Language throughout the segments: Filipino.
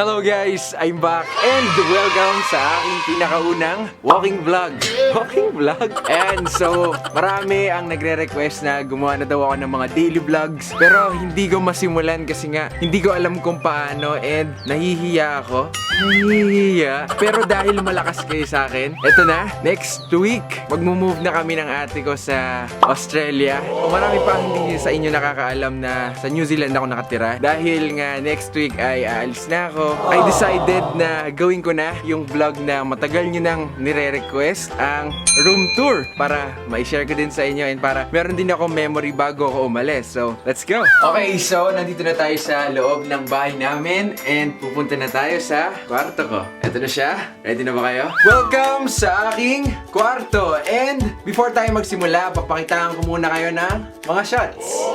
Hello guys! I'm back and welcome sa aking pinakaunang walking vlog. Walking vlog? And so, marami ang nagre-request na gumawa na daw ako ng mga daily vlogs. Pero hindi ko masimulan kasi nga hindi ko alam kung paano and nahihiya ako. Nahihiya. Pero dahil malakas kayo sa akin, eto na, next week, magmo-move na kami ng ate ko sa Australia. O marami pa hindi sa inyo nakakaalam na sa New Zealand ako nakatira. Dahil nga next week ay aalis na ako. I decided na gawin ko na yung vlog na matagal nyo nang nire-request ang room tour para ma-share ko din sa inyo and para meron din ako memory bago ako umalis. So, let's go! Okay, so nandito na tayo sa loob ng bahay namin and pupunta na tayo sa kwarto ko. Ito na siya. Ready na ba kayo? Welcome sa aking kwarto! And before tayo magsimula, papakitaan ko muna kayo ng mga shots.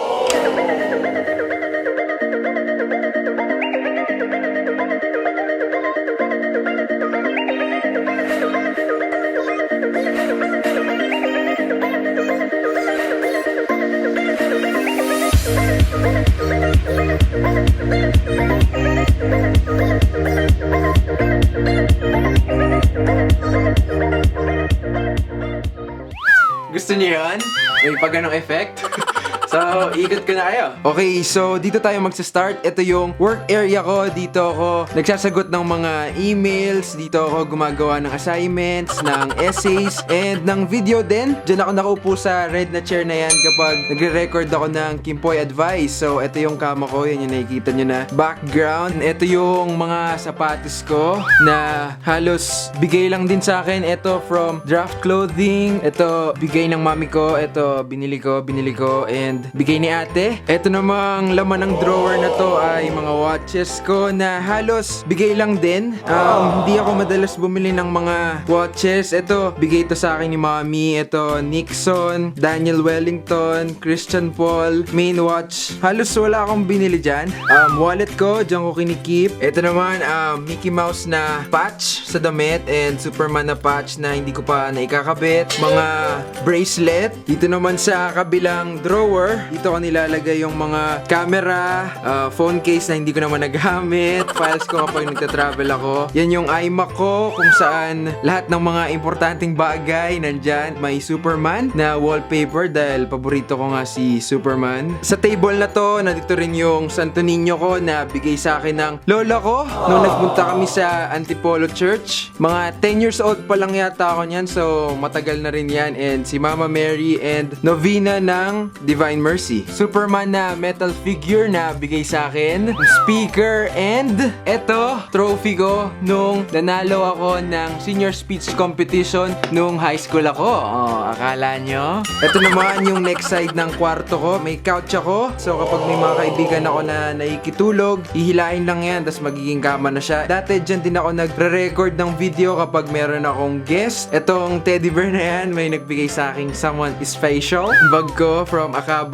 Gusto niyo yun? May pag ganong effect? So, ikot ko na kayo. Okay, so dito tayo magsa-start. Ito yung work area ko. Dito ako nagsasagot ng mga emails. Dito ako gumagawa ng assignments, ng essays, and ng video din. Diyan ako nakaupo sa red na chair na yan kapag nagre-record ako ng Kimpoy Advice. So, ito yung kama ko. Yan yung nakikita nyo na background. Ito yung mga sapatos ko na halos bigay lang din sa akin. Ito from Draft Clothing. Ito bigay ng mami ko. Ito binili ko, binili ko. And bigay ni ate. Ito namang laman ng drawer na to ay mga watches ko na halos bigay lang din. Um, hindi ako madalas bumili ng mga watches. Ito, bigay ito sa akin ni mami. Ito, Nixon, Daniel Wellington, Christian Paul, main watch. Halos wala akong binili dyan. Um, wallet ko, dyan ko kinikip. Ito naman, um, Mickey Mouse na patch sa damit and Superman na patch na hindi ko pa naikakabit. Mga bracelet. Dito naman sa kabilang drawer, dito ko nilalagay yung mga camera, uh, phone case na hindi ko naman nagamit, files ko kapag nagta-travel ako. Yan yung iMac ko kung saan lahat ng mga importanteng bagay nandyan. May Superman na wallpaper dahil paborito ko nga si Superman. Sa table na to, nandito rin yung Santo Niño ko na bigay sa akin ng lola ko nung nagpunta kami sa Antipolo Church. Mga 10 years old pa lang yata ako niyan so matagal na rin yan and si Mama Mary and Novena ng Divine Mercy. Superman na metal figure na bigay sa akin, speaker and eto trophy ko nung nanalo ako ng senior speech competition nung high school ako. Oh, akala nyo? Ito naman yung next side ng kwarto ko. May couch ako. So kapag may mga kaibigan ako na nakikitulog, hihilain lang yan tapos magiging kama na siya. Dati dyan din ako nagre-record ng video kapag meron akong guest. Etong teddy bear na yan, may nagbigay sa akin someone special. Bag ko from Akaba.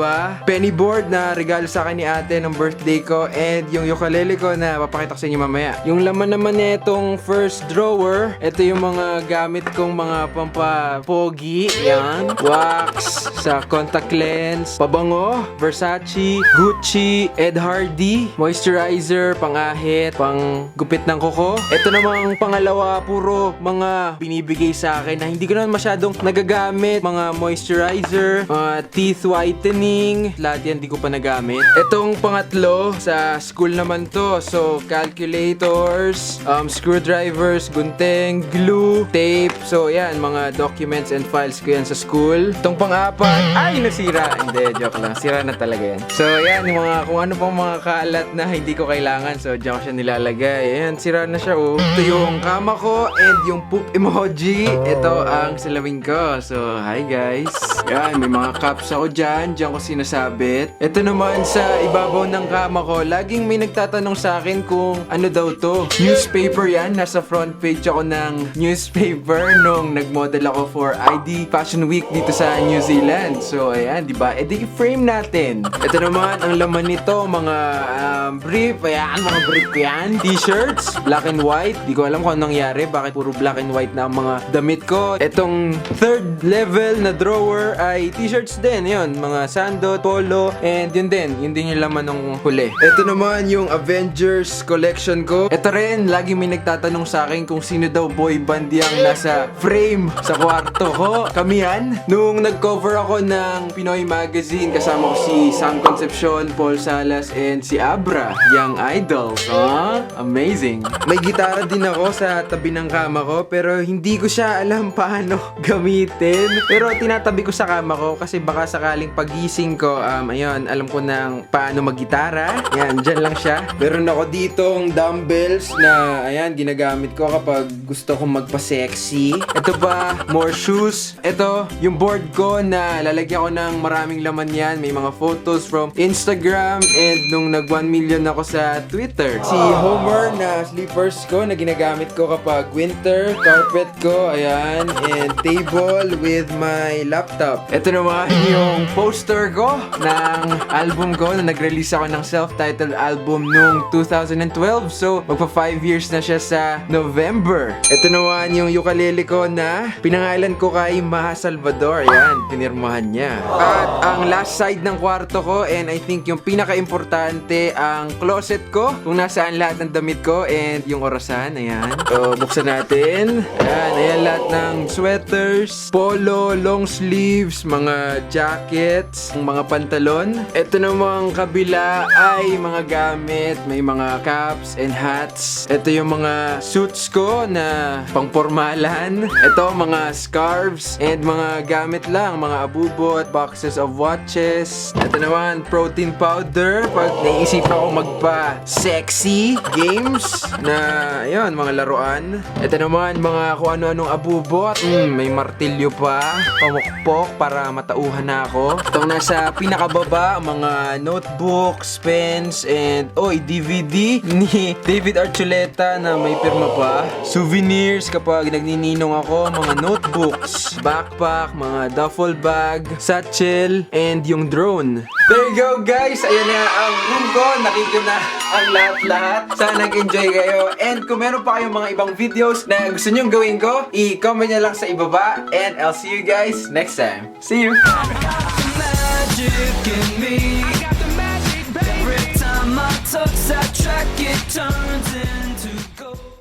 Penny board na regalo sa akin ni ate ng birthday ko. And yung ukulele ko na papakita ko sa inyo mamaya. Yung laman naman nitong first drawer, ito yung mga gamit kong mga pampapogi. Yan. Wax sa contact lens. Pabango. Versace. Gucci. Ed Hardy. Moisturizer. Pangahit. Pang gupit ng kuko. Ito namang pangalawa, puro mga binibigay sa akin na hindi ko naman masyadong nagagamit. Mga moisturizer. Mga teeth whitening. Lahat yan di ko pa nagamit. Itong pangatlo, sa school naman to. So, calculators, um, screwdrivers, gunteng, glue, tape. So, yan, mga documents and files ko yan sa school. Itong pang-apat, ay, nasira. Hindi, joke lang. Sira na talaga yan. So, yan, yung mga, kung ano pang mga kalat na hindi ko kailangan. So, diyan ko siya nilalagay. Ayan, sira na siya, oh. Ito yung kama ko and yung poop emoji. Ito ang salawin ko. So, hi guys. Yan, may mga cups ako dyan. Diyan ko sinasabit. Ito naman sa ibabaw ng kama ko, laging may nagtatanong sa akin kung ano daw to. Newspaper yan. Nasa front page ako ng newspaper nung nag-model ako for ID Fashion Week dito sa New Zealand. So, ayan, di ba? E di frame natin. Ito naman, ang laman nito, mga um, brief. Ayan, mga brief ko yan. T-shirts, black and white. Di ko alam kung anong nangyari. Bakit puro black and white na ang mga damit ko. Itong third level na drawer ay t-shirts din. Yun, mga sando, polo, and yun din. Yun din yung laman ng huli. Ito naman yung Avengers collection ko. Ito rin, lagi may nagtatanong sa akin kung sino daw boy band yung nasa frame sa kwarto ko. Kami yan. Nung nag-cover ako ng Pinoy Magazine, kasama ko si Sam Concepcion, Paul Salas, and si Abra, Young Idols. Ah, amazing. May gitara din ako sa tabi ng kama ko, pero hindi ko siya alam paano gamitin. Pero tinatabi ko sa kama ko kasi baka sakaling pagising ko, um, ayun, alam ko nang paano maggitara. Yan, dyan lang siya. Meron ako ditong dumbbells na, ayan, ginagamit ko kapag gusto kong magpa-sexy. Ito pa, more shoes. Ito, yung board ko na lalagyan ko ng maraming laman yan. May mga photos from Instagram and nung nag 1 million ako sa Twitter. Si Homer na slippers ko na ginagamit ko kapag winter. Carpet ko, ayan. And table with my laptop. Ito naman yung poster ko ng album ko na nag-release ako ng self-titled album nung 2012. So, magpa 5 years na siya sa November. Ito naman yung ukulele ko na pinangalan ko kay Maha Salvador. Ayan, pinirmahan niya. At ang last side ng kwarto ko and I think yung pinaka-importante ang closet ko kung nasaan lahat ng damit ko and yung orasan. Ayan. So, buksan natin. Ayan, ayan lahat ng sweaters, polo, long sleeves, mga jackets, mga pantalon. Ito namang kabila ay mga gamit, may mga caps and hats. Ito yung mga suits ko na pangpormalan. Ito mga scarves and mga gamit lang, mga abubot, boxes of watches. Ito naman protein powder pag naisip ako magpa-sexy games na ayun, mga laruan. Ito naman mga kung ano-anong abubot. Mm, may martilyo pa, pamukpok para matauhan na ako. Itong nasa pinakababa, mga notebooks, pens, and oy, DVD ni David Archuleta na may pirma pa. Souvenirs kapag nagnininong ako, mga notebooks, backpack, mga duffel bag, satchel, and yung drone. There you go guys! Ayan na ang room ko. Nakita na ang lahat-lahat. Sana nag-enjoy kayo. And kung meron pa kayong mga ibang videos na gusto nyong gawin ko, i-comment nyo lang sa ibaba. And I'll see you guys next time. See you! Magic in me. I got the magic, baby. Every time I touch that track, it turns.